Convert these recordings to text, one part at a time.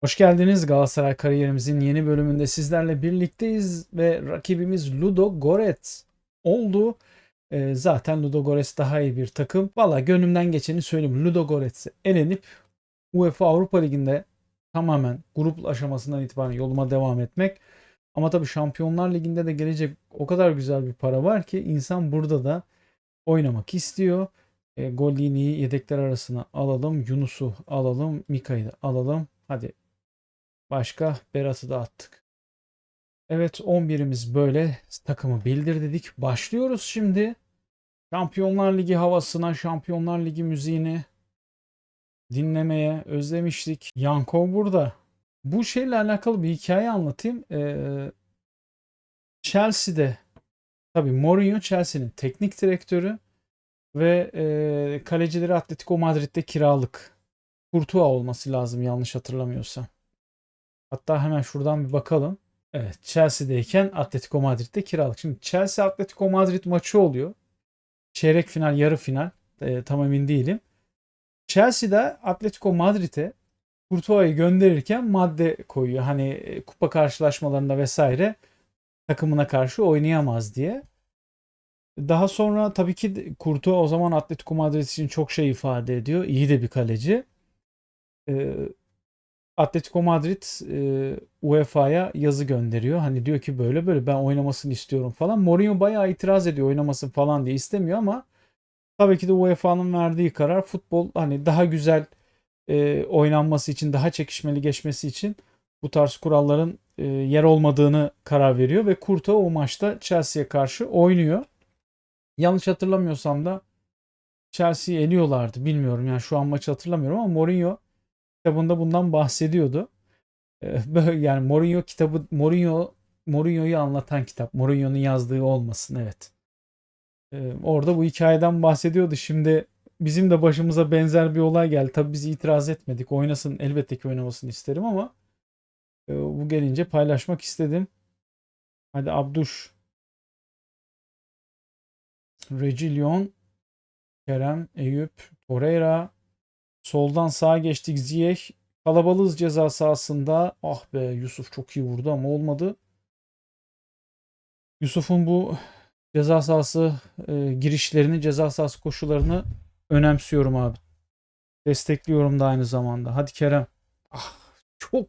Hoş geldiniz Galatasaray kariyerimizin yeni bölümünde sizlerle birlikteyiz ve rakibimiz Ludo Goretz oldu. Ee, zaten Ludo Goretz daha iyi bir takım. Valla gönlümden geçeni söyleyeyim. Ludo Goretz'e elenip UEFA Avrupa Ligi'nde tamamen grup aşamasından itibaren yoluma devam etmek. Ama tabii Şampiyonlar Ligi'nde de gelecek o kadar güzel bir para var ki insan burada da oynamak istiyor. E, Gollini'yi yedekler arasına alalım. Yunus'u alalım. Mika'yı da alalım. Hadi Başka Berat'ı da attık. Evet 11'imiz böyle takımı bildir dedik. Başlıyoruz şimdi. Şampiyonlar Ligi havasına, Şampiyonlar Ligi müziğini dinlemeye özlemiştik. Yankov burada. Bu şeyle alakalı bir hikaye anlatayım. Ee, Chelsea'de tabii Mourinho Chelsea'nin teknik direktörü ve e, kalecileri Atletico Madrid'de kiralık. Courtois olması lazım yanlış hatırlamıyorsam. Hatta hemen şuradan bir bakalım. Evet Chelsea'deyken Atletico Madrid'de kiralık. Şimdi Chelsea Atletico Madrid maçı oluyor. Çeyrek final, yarı final. E, tam emin değilim. Chelsea'de Atletico Madrid'e Courtois'ı gönderirken madde koyuyor. Hani e, kupa karşılaşmalarında vesaire takımına karşı oynayamaz diye. Daha sonra tabii ki Courtois o zaman Atletico Madrid için çok şey ifade ediyor. İyi de bir kaleci. Ee, Atletico Madrid e, UEFA'ya yazı gönderiyor. Hani diyor ki böyle böyle ben oynamasını istiyorum falan. Mourinho bayağı itiraz ediyor oynamasın falan diye istemiyor ama tabii ki de UEFA'nın verdiği karar futbol hani daha güzel e, oynanması için, daha çekişmeli geçmesi için bu tarz kuralların e, yer olmadığını karar veriyor ve Kurta o maçta Chelsea'ye karşı oynuyor. Yanlış hatırlamıyorsam da Chelsea'yi eliyorlardı. Bilmiyorum yani şu an maçı hatırlamıyorum ama Mourinho kitabında bundan bahsediyordu. Ee, yani Mourinho kitabı Mourinho Mourinho'yu anlatan kitap. Mourinho'nun yazdığı olmasın evet. Ee, orada bu hikayeden bahsediyordu. Şimdi bizim de başımıza benzer bir olay geldi. Tabii biz itiraz etmedik. Oynasın elbette ki oynamasını isterim ama e, bu gelince paylaşmak istedim. Hadi Abduş. Regilyon, Kerem, Eyüp, Torreira, Soldan sağa geçtik Ziyech. Kalabalığız ceza sahasında. Ah be Yusuf çok iyi vurdu ama olmadı. Yusuf'un bu ceza sahası e, girişlerini, ceza sahası koşularını önemsiyorum abi. Destekliyorum da aynı zamanda. Hadi Kerem. Ah çok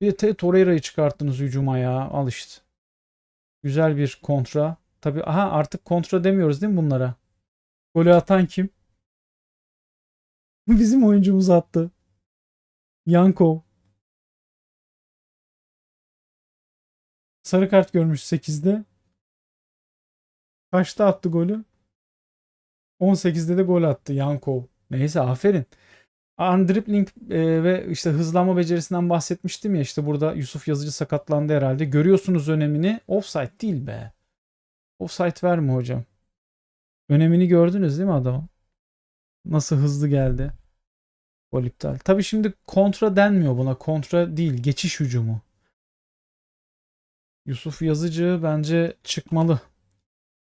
bir de Torreira'yı çıkarttınız hücuma ya. Al işte. Güzel bir kontra. Tabii aha artık kontra demiyoruz değil mi bunlara? Golü atan kim? Bizim oyuncumuz attı. Yankov. Sarı kart görmüş 8'de. Kaçta attı golü? 18'de de gol attı Yankov. Neyse aferin. Undribbling e, ve işte hızlanma becerisinden bahsetmiştim ya işte burada Yusuf Yazıcı sakatlandı herhalde. Görüyorsunuz önemini. Offside değil be. Offside verme hocam. Önemini gördünüz değil mi adamın? Nasıl hızlı geldi. Gol iptal. Tabii şimdi kontra denmiyor buna. Kontra değil. Geçiş hücumu. Yusuf Yazıcı bence çıkmalı.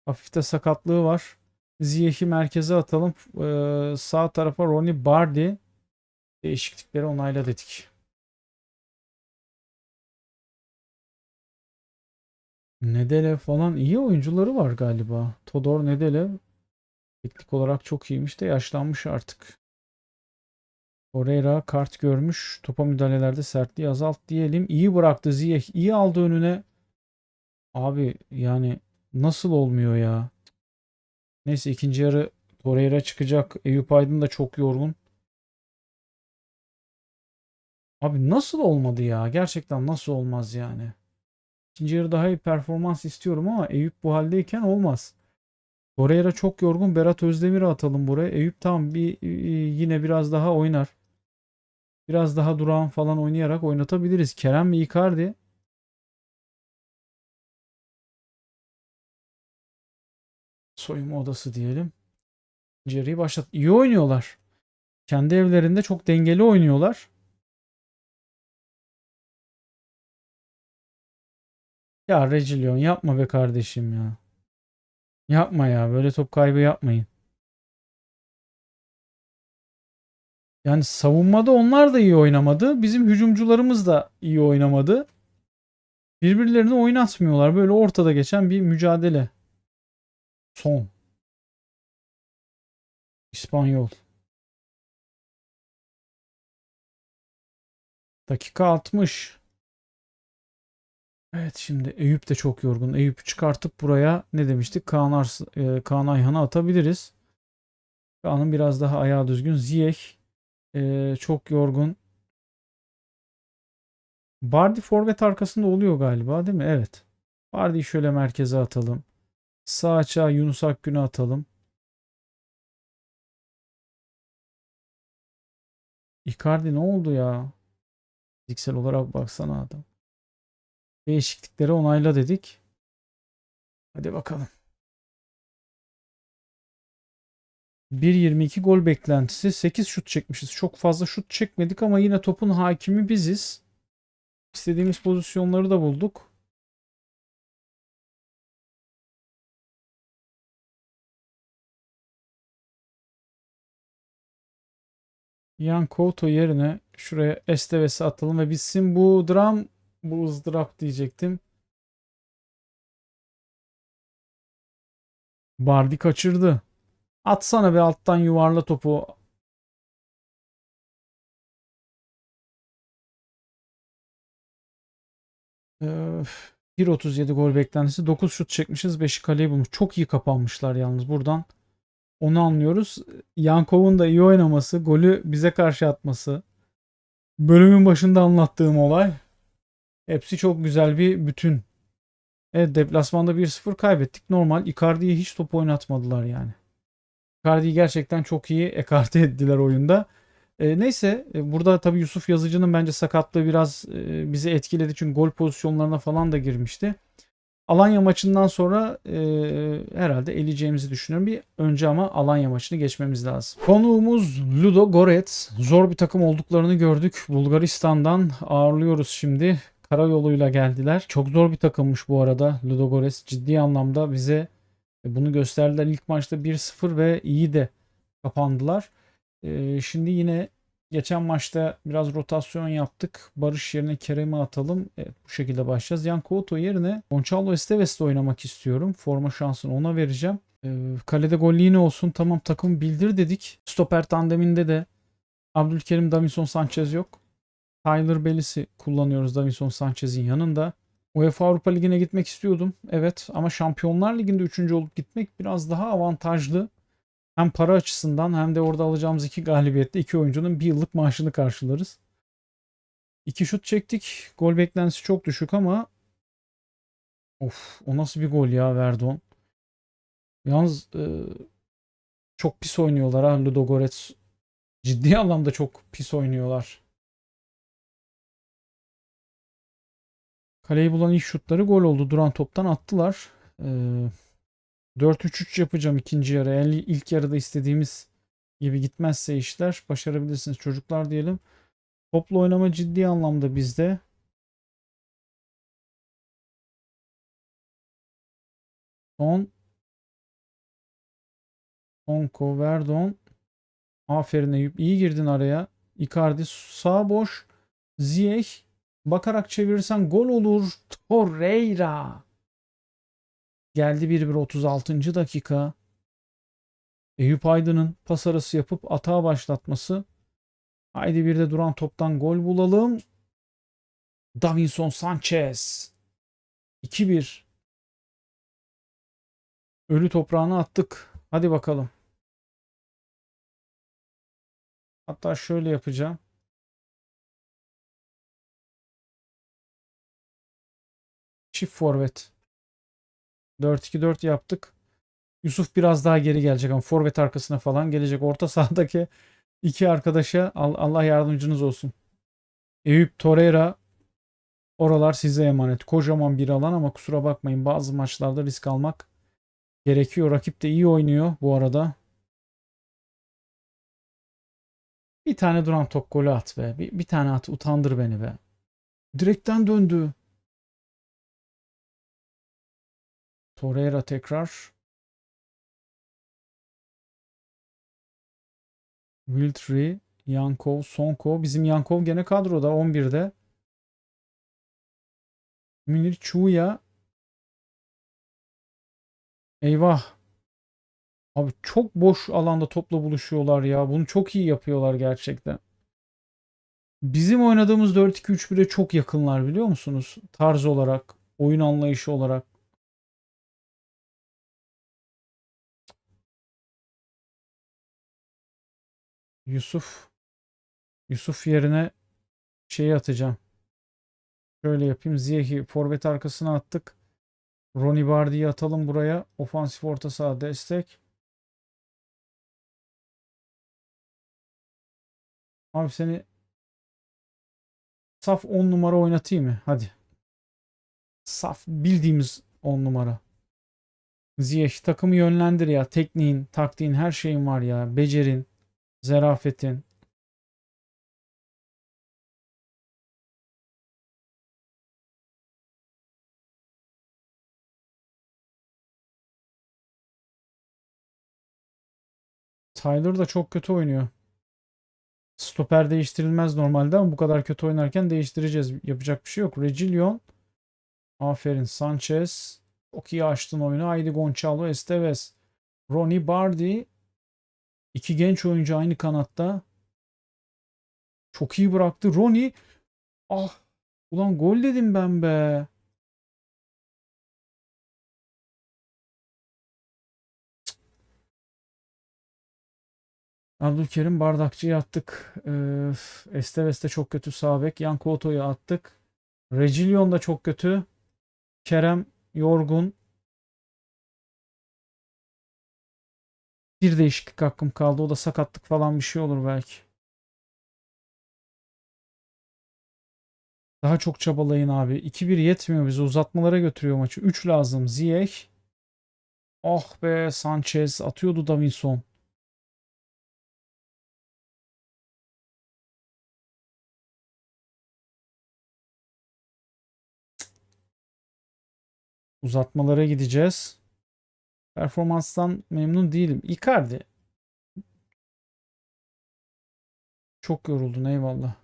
Hafifte sakatlığı var. Ziyech'i merkeze atalım. Ee, sağ tarafa Ronnie Bardi. Değişiklikleri onayla dedik. Nedele falan iyi oyuncuları var galiba. Todor Nedele teknik olarak çok iyiymiş de yaşlanmış artık. Torreira kart görmüş. Topa müdahalelerde sertliği azalt diyelim. İyi bıraktı Ziyech. İyi aldı önüne. Abi yani nasıl olmuyor ya? Neyse ikinci yarı Torreira çıkacak. Eyüp Aydın da çok yorgun. Abi nasıl olmadı ya? Gerçekten nasıl olmaz yani? İkinci yarı daha iyi performans istiyorum ama Eyüp bu haldeyken olmaz. Torreira çok yorgun. Berat Özdemir'i atalım buraya. Eyüp tam bir yine biraz daha oynar. Biraz daha durağan falan oynayarak oynatabiliriz. Kerem ve Icardi soyunma odası diyelim. Jerry'i başlat. İyi oynuyorlar. Kendi evlerinde çok dengeli oynuyorlar. Ya Regilyon yapma be kardeşim ya. Yapma ya. Böyle top kaybı yapmayın. Yani savunmada onlar da iyi oynamadı. Bizim hücumcularımız da iyi oynamadı. Birbirlerini oynatmıyorlar. Böyle ortada geçen bir mücadele. Son. İspanyol. Dakika 60. Evet şimdi Eyüp de çok yorgun. Eyüp'ü çıkartıp buraya ne demiştik? Kaan, Ars e, Kaan Ayhan'ı atabiliriz. Kaan'ın biraz daha ayağı düzgün. Ziyech e, çok yorgun. Bardi forvet arkasında oluyor galiba değil mi? Evet. Bardi'yi şöyle merkeze atalım. Sağ açığa Yunus Akgün'ü atalım. Icardi ne oldu ya? Fiziksel olarak baksana adam. Değişiklikleri onayla dedik. Hadi bakalım. 1.22 gol beklentisi. 8 şut çekmişiz. Çok fazla şut çekmedik ama yine topun hakimi biziz. İstediğimiz pozisyonları da bulduk. Yan Couto yerine şuraya Esteves'i atalım ve bitsin bu dram bu ızdırap diyecektim. Bardi kaçırdı. Atsana bir alttan yuvarla topu. Öf. 1.37 gol beklentisi. 9 şut çekmişiz. 5'i kaleye bulmuş. Çok iyi kapanmışlar yalnız buradan. Onu anlıyoruz. Yankov'un da iyi oynaması, golü bize karşı atması. Bölümün başında anlattığım olay. Hepsi çok güzel bir bütün. Evet deplasmanda 1-0 kaybettik. Normal. Icardi'yi hiç top oynatmadılar yani. Icardi'yi gerçekten çok iyi ekarte ettiler oyunda. E, neyse e, burada tabii Yusuf Yazıcı'nın bence sakatlığı biraz e, bizi etkiledi. Çünkü gol pozisyonlarına falan da girmişti. Alanya maçından sonra e, herhalde eleyeceğimizi düşünüyorum. Bir önce ama Alanya maçını geçmemiz lazım. Konuğumuz Ludo Gorets. Zor bir takım olduklarını gördük. Bulgaristan'dan ağırlıyoruz şimdi. Karayoluyla geldiler. Çok zor bir takımmış bu arada Ludo Gorets. Ciddi anlamda bize bunu gösterdiler ilk maçta 1-0 ve iyi de kapandılar. E, şimdi yine Geçen maçta biraz rotasyon yaptık. Barış yerine Kerem'i atalım. Evet, bu şekilde başlayacağız. Yan Couto yerine Gonçalo Esteves'le oynamak istiyorum. Forma şansını ona vereceğim. Ee, kalede gol olsun. Tamam takım bildir dedik. Stoper tandeminde de Abdülkerim Davinson Sanchez yok. Tyler Bellis'i kullanıyoruz Davinson Sanchez'in yanında. UEFA Avrupa Ligi'ne gitmek istiyordum. Evet ama Şampiyonlar Ligi'nde 3. olup gitmek biraz daha avantajlı hem para açısından hem de orada alacağımız iki galibiyette iki oyuncunun bir yıllık maaşını karşılarız. İki şut çektik. Gol beklentisi çok düşük ama of o nasıl bir gol ya Verdon. Yalnız e, çok pis oynuyorlar ha Ludogorets. Ciddi anlamda çok pis oynuyorlar. Kaleyi bulan ilk şutları gol oldu. Duran toptan attılar. Eee 4-3-3 yapacağım ikinci yarı. Eğer ilk yarıda istediğimiz gibi gitmezse işler başarabilirsiniz çocuklar diyelim. Toplu oynama ciddi anlamda bizde. Son Onko Verdon Aferin Eyüp. iyi girdin araya. Icardi sağ boş. Ziyech bakarak çevirirsen gol olur. Torreira. Geldi 1-1 36. dakika. Eyüp Aydın'ın pas arası yapıp atağa başlatması. Haydi bir de duran toptan gol bulalım. Davinson Sanchez. 2-1. Ölü toprağına attık. Hadi bakalım. Hatta şöyle yapacağım. Çift forvet. 4-2-4 yaptık. Yusuf biraz daha geri gelecek ama forvet arkasına falan gelecek. Orta sahadaki iki arkadaşa Allah yardımcınız olsun. Eyüp Torreira oralar size emanet. Kocaman bir alan ama kusura bakmayın bazı maçlarda risk almak gerekiyor. Rakip de iyi oynuyor bu arada. Bir tane duran top golü at be. Bir, bir tane at utandır beni be. Direkten döndü. Torreira tekrar. Wiltry Yankov, Sonko. Bizim Yankov gene kadroda 11'de. Münir Çuya. Eyvah. Abi çok boş alanda topla buluşuyorlar ya. Bunu çok iyi yapıyorlar gerçekten. Bizim oynadığımız 4-2-3-1'e çok yakınlar biliyor musunuz? Tarz olarak, oyun anlayışı olarak. Yusuf Yusuf yerine şeyi atacağım. Şöyle yapayım. Ziyech'i forvet arkasına attık. Ronnie Bardi'yi atalım buraya. Ofansif orta saha destek. Abi seni saf 10 numara oynatayım mı? Hadi. Saf bildiğimiz 10 numara. Ziyech takımı yönlendir ya. Tekniğin, taktiğin, her şeyin var ya. Becerin, zerafetin. Tyler da çok kötü oynuyor. Stoper değiştirilmez normalde ama bu kadar kötü oynarken değiştireceğiz. Yapacak bir şey yok. Regillion. Aferin. Sanchez. Çok iyi açtın oyunu. Haydi Gonçalo Esteves. Ronnie Bardi. İki genç oyuncu aynı kanatta. Çok iyi bıraktı. Ronnie. Ah. Ulan gol dedim ben be. Abdülkerim Bardakçı'yı attık. Ee, Esteves de çok kötü sağ bek. Yanko Oto'yu attık. Regillion da çok kötü. Kerem yorgun. Bir değişiklik hakkım kaldı. O da sakatlık falan bir şey olur belki. Daha çok çabalayın abi. 2-1 yetmiyor bize. Uzatmalara götürüyor maçı. 3 lazım. Ziyech. Oh be Sanchez. Atıyordu Davinson. Uzatmalara gideceğiz. Performanstan memnun değilim. Icardi. Çok yoruldun eyvallah.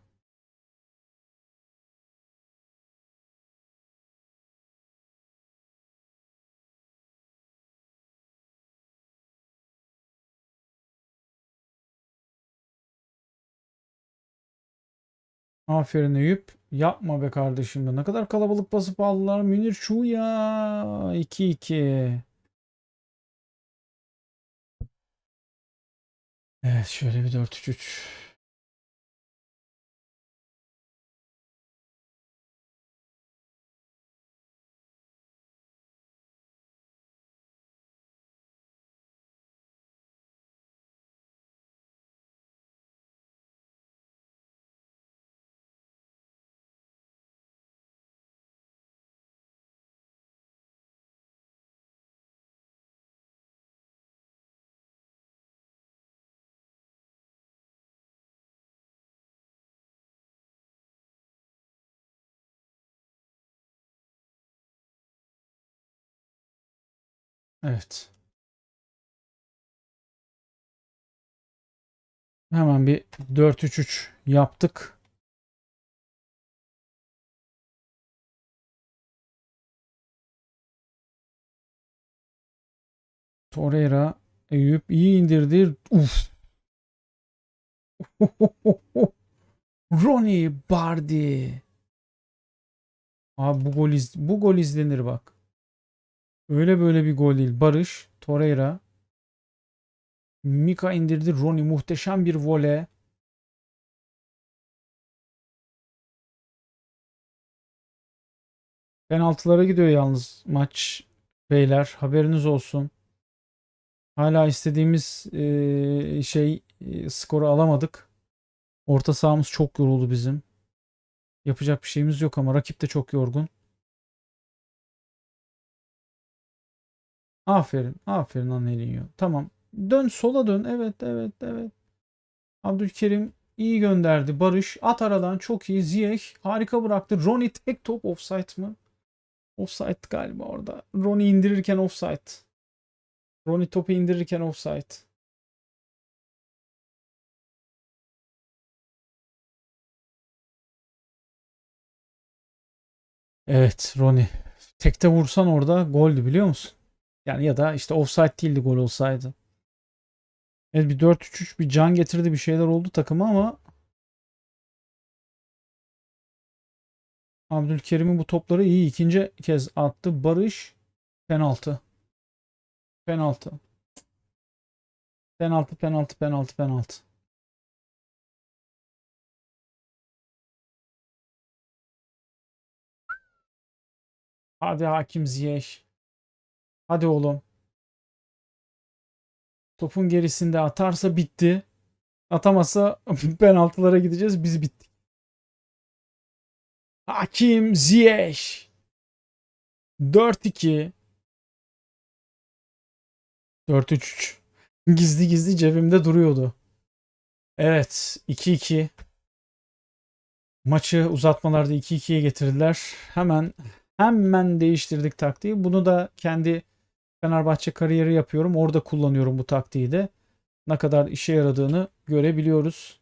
Aferin Eyüp. Yapma be kardeşim. Ne kadar kalabalık basıp aldılar. Münir şu ya. 2-2. Evet şöyle bir 4-3-3. Evet. Hemen bir 4-3-3 yaptık. Torreira, Eyüp iyi indirdi. Uf. Ronnie Bardi. Abi bu gol iz bu gol izlenir bak. Öyle böyle bir gol değil. Barış, Torreira. Mika indirdi. Ronnie muhteşem bir vole. Penaltılara gidiyor yalnız maç beyler. Haberiniz olsun. Hala istediğimiz e, şey e, skoru alamadık. Orta sahamız çok yoruldu bizim. Yapacak bir şeyimiz yok ama rakip de çok yorgun. Aferin. Aferin Angelinho. Tamam. Dön sola dön. Evet evet evet. Abdülkerim iyi gönderdi. Barış at aradan çok iyi. Ziyech harika bıraktı. Roni tek top offside mı? Offside galiba orada. Roni indirirken offside. Roni topu indirirken offside. Evet Roni. Tekte vursan orada goldü biliyor musun? Yani ya da işte offside değildi gol olsaydı. Evet bir 4-3-3 bir can getirdi bir şeyler oldu takıma ama Abdülkerim'in bu topları iyi ikinci kez attı. Barış penaltı. Penaltı. Penaltı, penaltı, penaltı, penaltı. Hadi hakim Ziyech. Hadi oğlum. Topun gerisinde atarsa bitti. Atamazsa penaltılara gideceğiz. Biz bittik. Hakim Ziyech. 4-2. 4-3-3. Gizli gizli cebimde duruyordu. Evet. 2-2. Maçı uzatmalarda 2-2'ye getirdiler. Hemen hemen değiştirdik taktiği. Bunu da kendi Fenerbahçe kariyeri yapıyorum. Orada kullanıyorum bu taktiği de. Ne kadar işe yaradığını görebiliyoruz.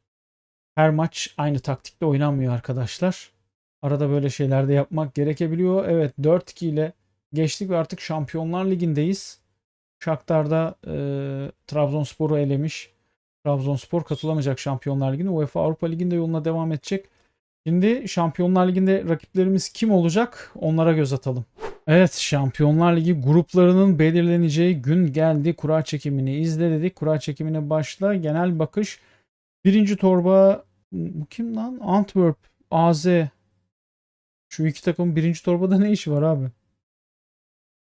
Her maç aynı taktikle oynanmıyor arkadaşlar. Arada böyle şeyler de yapmak gerekebiliyor. Evet 4-2 ile geçtik ve artık Şampiyonlar Ligi'ndeyiz. Shakhtar'da e, Trabzonspor'u elemiş. Trabzonspor katılamayacak Şampiyonlar Ligi'ne. UEFA Avrupa Ligi'nde yoluna devam edecek. Şimdi Şampiyonlar Ligi'nde rakiplerimiz kim olacak? Onlara göz atalım. Evet Şampiyonlar Ligi gruplarının belirleneceği gün geldi. Kura çekimini izle dedik. Kura çekimine başla. Genel bakış. Birinci torba bu kim lan? Antwerp, AZ. Şu iki takımın birinci torbada ne işi var abi?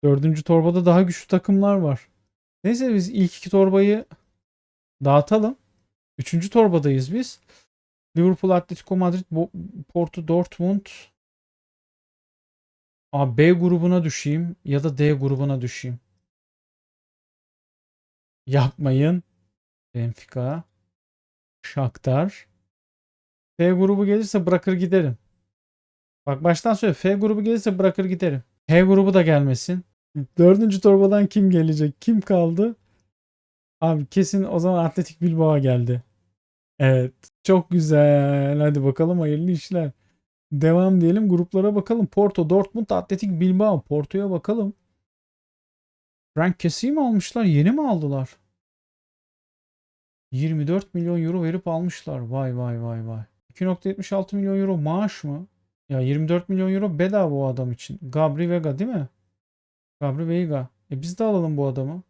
Dördüncü torbada daha güçlü takımlar var. Neyse biz ilk iki torbayı dağıtalım. Üçüncü torbadayız biz. Liverpool, Atletico Madrid, Porto, Dortmund. A, B grubuna düşeyim ya da D grubuna düşeyim. Yapmayın. Benfica. Shakhtar. F grubu gelirse bırakır giderim. Bak baştan söyle. F grubu gelirse bırakır giderim. H grubu da gelmesin. Dördüncü torbadan kim gelecek? Kim kaldı? Abi kesin o zaman Atletik Bilbao geldi. Evet. Çok güzel. Hadi bakalım hayırlı işler. Devam diyelim. Gruplara bakalım. Porto, Dortmund, Atletik Bilbao. Porto'ya bakalım. Frank Kessi'yi mi almışlar? Yeni mi aldılar? 24 milyon euro verip almışlar. Vay vay vay vay. 2.76 milyon euro maaş mı? Ya 24 milyon euro bedava o adam için. Gabri Vega değil mi? Gabri Vega. E biz de alalım bu adamı.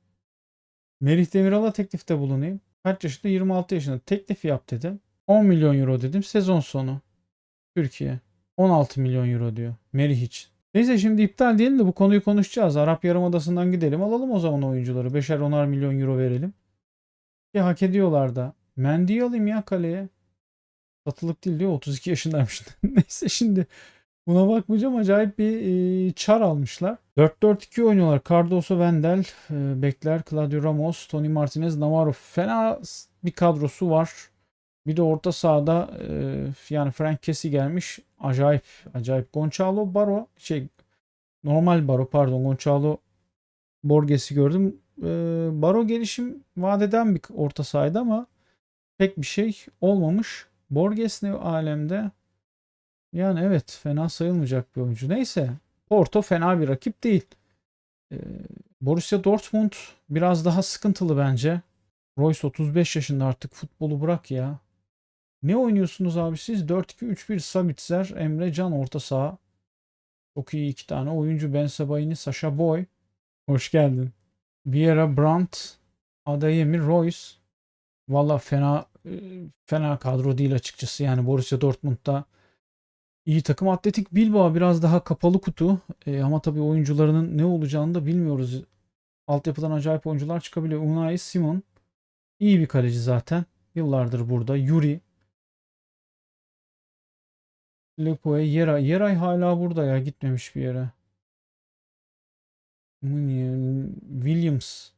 Merih Demiral'a teklifte bulunayım. Kaç yaşında? 26 yaşında. Teklif yap dedim. 10 milyon euro dedim. Sezon sonu. Türkiye. 16 milyon euro diyor. Merih için. Neyse şimdi iptal diyelim de bu konuyu konuşacağız. Arap Yarımadası'ndan gidelim. Alalım o zaman oyuncuları. 5'er 10'ar milyon euro verelim. Ki hak ediyorlar da. Mendy'yi alayım ya kaleye. Satılık değil diyor. 32 yaşındaymış. Neyse şimdi buna bakmayacağım. Acayip bir e, çar almışlar. 4-4-2 oynuyorlar. Cardoso, Wendel, e, Bekler, Claudio Ramos, Tony Martinez, Navarro. Fena bir kadrosu var. Bir de orta sahada e, yani Frank Kessi gelmiş. Acayip, acayip. Gonçalo Baro, şey normal Baro pardon. Gonçalo Borges'i gördüm. E, Baro gelişim vadeden bir orta sahaydı ama pek bir şey olmamış. Borges ne alemde? Yani evet fena sayılmayacak bir oyuncu. Neyse Porto fena bir rakip değil. Ee, Borussia Dortmund biraz daha sıkıntılı bence. Royce 35 yaşında artık futbolu bırak ya. Ne oynuyorsunuz abi siz? 4-2-3-1 Sabitzer, Emre Can orta saha. Çok iyi iki tane oyuncu. Ben Sabayini, Sasha Boy. Hoş geldin. Vieira, Brandt, Adayemi, Royce. Valla fena fena kadro değil açıkçası. Yani Borussia Dortmund'da iyi takım. Atletik Bilbao biraz daha kapalı kutu. E, ama tabii oyuncularının ne olacağını da bilmiyoruz. Altyapıdan acayip oyuncular çıkabiliyor. Unai Simon iyi bir kaleci zaten. Yıllardır burada. Yuri Lepoe, Yeray. Yeray hala burada ya. Gitmemiş bir yere. Williams.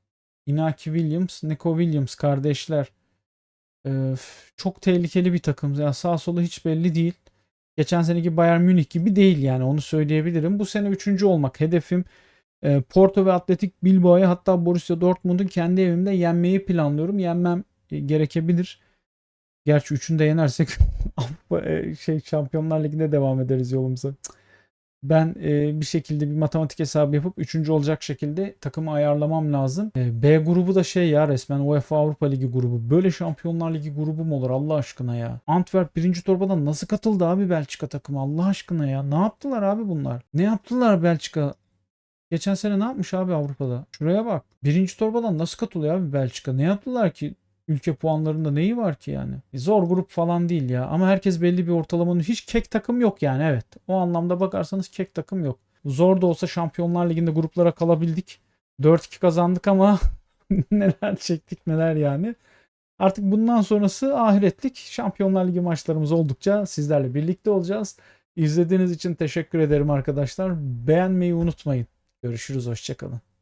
Inaki Williams, Nico Williams kardeşler. Ee, çok tehlikeli bir takım. Yani sağ solu hiç belli değil. Geçen seneki Bayern Münih gibi değil yani onu söyleyebilirim. Bu sene üçüncü olmak hedefim. Ee, Porto ve Atletik Bilbao'ya hatta Borussia Dortmund'un kendi evimde yenmeyi planlıyorum. Yenmem e, gerekebilir. Gerçi üçünü de yenersek e, şey Şampiyonlar Ligi'nde devam ederiz yolumuza. Ben e, bir şekilde bir matematik hesabı yapıp 3. olacak şekilde takımı ayarlamam lazım. E, B grubu da şey ya resmen UEFA Avrupa Ligi grubu. Böyle Şampiyonlar Ligi grubu mu olur Allah aşkına ya? Antwerp birinci torbadan nasıl katıldı abi Belçika takımı Allah aşkına ya? Ne yaptılar abi bunlar? Ne yaptılar Belçika? Geçen sene ne yapmış abi Avrupa'da? Şuraya bak. Birinci torbadan nasıl katılıyor abi Belçika? Ne yaptılar ki? Ülke puanlarında neyi var ki yani? E, Zor grup falan değil ya. Ama herkes belli bir ortalamanın hiç kek takım yok yani evet. O anlamda bakarsanız kek takım yok. Zor da olsa Şampiyonlar Ligi'nde gruplara kalabildik. 4-2 kazandık ama neler çektik neler yani. Artık bundan sonrası ahiretlik. Şampiyonlar Ligi maçlarımız oldukça sizlerle birlikte olacağız. İzlediğiniz için teşekkür ederim arkadaşlar. Beğenmeyi unutmayın. Görüşürüz. Hoşçakalın.